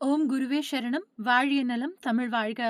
ஓம் குருவே சரணம். வாழிய நலம். தமிழ் வாழ்க.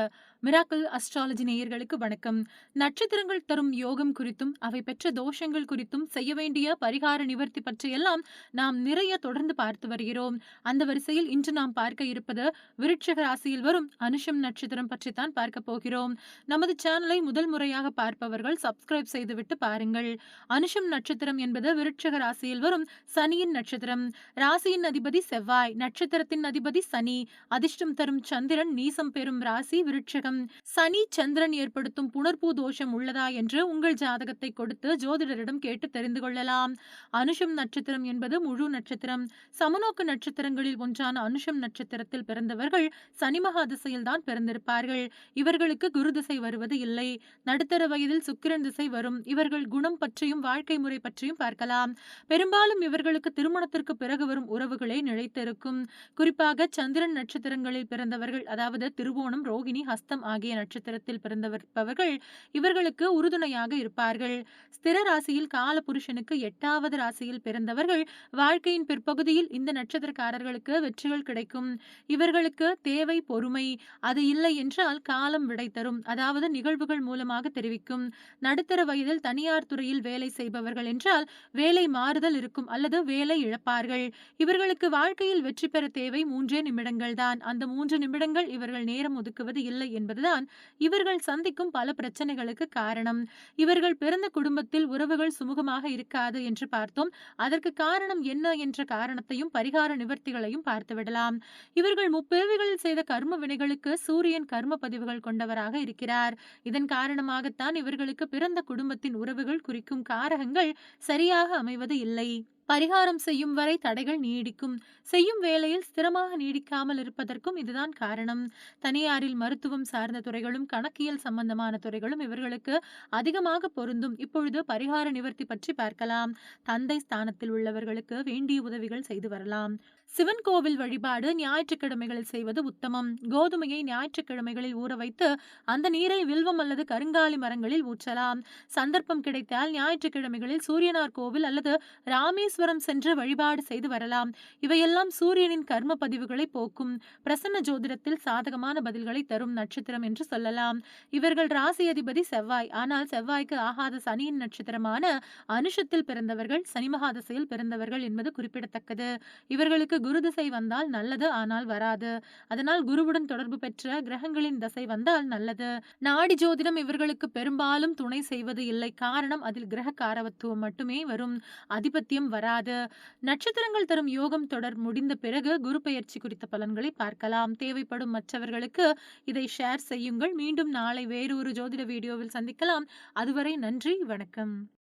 மிராக்கிள் அஸ்ட்ராலஜி நேயர்களுக்கு வணக்கம். நட்சத்திரங்கள் தரும் யோகம் குறித்தும் அவை பெற்ற தோஷங்கள் குறித்தும் செய்ய வேண்டிய பரிகார நிவர்த்தி பற்றியெல்லாம் நாம் நிறைய தொடர்ந்து பார்த்து வருகிறோம். அந்த வரிசையில் இன்று நாம் பார்க்க இருப்பது விருட்சக ராசியில் வரும் அனுஷம் நட்சத்திரம் பற்றித்தான் பார்க்க போகிறோம். நமது சேனலை முதல் முறையாக பார்ப்பவர்கள் சப்ஸ்கிரைப் செய்துவிட்டு பாருங்கள். அனுஷம் நட்சத்திரம் என்பது விருட்சக ராசியில் வரும் சனியின் நட்சத்திரம். ராசியின் அதிபதி செவ்வாய் நட்சத்திரத்தின் அதிபதி சனி. அதிர்ஷ்டம் தரும் சந்திரன் நீசம் பெறும் ராசி ஜாதகம் சனி சந்திரன் ஏற்படுத்தும் புனர்பூ தோஷம் உள்ளதா என்று உங்கள் ஜாதகத்தை கொடுத்து ஜோதிடரிடம் கேட்டு தெரிந்து கொள்ளலாம். அனுஷம் நட்சத்திரம் என்பது முழு நட்சத்திரம். சமநோக்கு நட்சத்திரங்களில் ஒன்றான அனுஷம் நட்சத்திரத்தில் பிறந்தவர்கள் சனி மகா திசையில் தான் பிறந்திருப்பார்கள். இவர்களுக்கு குரு திசை வருவது இல்லை. நடுத்தர வயதில் சுக்கிரன் திசை வரும். இவர்கள் குணம் பற்றியும் வாழ்க்கை முறை பற்றியும் பார்க்கலாம். பெரும்பாலும் இவர்களுக்கு திருமணத்திற்கு பிறகு வரும் உறவுகளே நிலைத்திருக்கும். குறிப்பாக சந்திரன் நட்சத்திரங்களில் பிறந்தவர்கள் அதாவது திருவோணம் ரோகிணி ஹஸ்தம் ஆகிய நட்சத்திரத்தில் பிறந்தவர்கள் இவர்களுக்கு உறுதுணையாக இருப்பார்கள். ஸ்திர ராசியில் கால புருஷனுக்கு எட்டாவது ராசியில் பிறந்தவர்கள் வாழ்க்கையின் பிற்பகுதியில் இந்த நட்சத்திரக்காரர்களுக்கு வெற்றிகள் கிடைக்கும். இவர்களுக்கு தேவை பொறுமை. அது இல்லை என்றால் காலம் விடை தரும். அதாவது நிகழ்வுகள் மூலமாக தெரிவிக்கும். நடுத்தர வயதில் தனியார் துறையில் வேலை செய்பவர்கள் என்றால் வேலை மாறுதல் இருக்கும் அல்லது வேலை இழப்பார்கள். இவர்களுக்கு வாழ்க்கையில் வெற்றி பெற தேவை மூன்றே நிமிடங்கள் தான் அந்த மூன்று நிமிடங்கள் இவர்கள் நேரம் ஒதுக்குவது இல்லை என்பதுதான் இவர்கள் சந்திக்கும் பல பிரச்சனைகளுக்கு காரணம். இவர்கள் பிறந்த குடும்பத்தில் உறவுகள் சுமூகமாக இருக்காது என்று பார்த்தோம். அதற்கு காரணம் என்ன என்ற காரணத்தையும் பரிகார நிவர்த்திகளையும் பார்த்துவிடலாம் இவர்கள் முப்பிறவிகளில் செய்த கர்ம வினைகளுக்கு சூரியன் கர்ம பதிவுகள் கொண்டவராக இருக்கிறார். இதன் காரணமாகத்தான் இவர்களுக்கு பிறந்த குடும்பத்தின் உறவுகள் குறிக்கும் காரகங்கள் சரியாக அமைவது இல்லை. பரிகாரம் செய்யும் வரை தடைகள் நீடிக்கும். செய்யும் வேலையில் ஸ்திரமாக நீடிக்காமல் இருப்பதற்கும் இதுதான் காரணம். தனியாரில் மருத்துவம் சார்ந்த துறைகளும் கணக்கியல் சம்பந்தமான துறைகளும் இவர்களுக்கு அதிகமாக பொருந்தும். இப்பொழுது பரிகார நிவர்த்தி பற்றி பார்க்கலாம். தந்தை ஸ்தானத்தில் உள்ளவர்களுக்கு வேண்டிய உதவிகள் செய்து வரலாம். சிவன் கோவில் வழிபாடு ஞாயிற்றுக்கிழமைகளில் செய்வது உத்தமம். கோதுமையை ஞாயிற்றுக்கிழமைகளில் ஊற வைத்து அந்த நீரை வில்வம் அல்லது கருங்காலி மரங்களில் ஊற்றலாம். சந்தர்ப்பம் கிடைத்தால் ஞாயிற்றுக்கிழமைகளில் சூரியனார் கோவில் அல்லது ராமேஸ்வரம் சென்று வழிபாடு செய்து வரலாம். இவையெல்லாம் சூரியனின் கர்ம பதிவுகளை போக்கும். பிரசன்ன ஜோதிடத்தில் சாதகமான பதில்களை தரும் நட்சத்திரம் என்று சொல்லலாம். இவர்கள் ராசி அதிபதி செவ்வாய். ஆனால் செவ்வாய்க்கு ஆகாத சனியின் நட்சத்திரமான அனுஷத்தில் பிறந்தவர்கள் சனிமகாதசையில் பிறந்தவர்கள் என்பது குறிப்பிடத்தக்கது. இவர்களுக்கு குரு திசை வந்தால் நல்லது ஆனால் வராது. அதனால் குருவுடன் தொடர்பு பெற்ற கிரகங்களின் தசை வந்தால் நல்லது. நாடி ஜோதிடம் இவர்களுக்கு பெரும்பாலும் துணை செய்வது இல்லை. காரணம் அதில் கிரக காரவத்துவம் மட்டுமே வரும். அதிபத்தியம் வராது. நட்சத்திரங்கள் தரும் யோகம் தொடர் முடிந்த பிறகு குரு பெயர்ச்சி குறித்த பலன்களை பார்க்கலாம். தேவைப்படும் மற்றவர்களுக்கு இதை ஷேர் செய்யுங்கள். மீண்டும் நாளை வேறு ஒரு ஜோதிட வீடியோவில் சந்திக்கலாம். அதுவரை நன்றி வணக்கம்.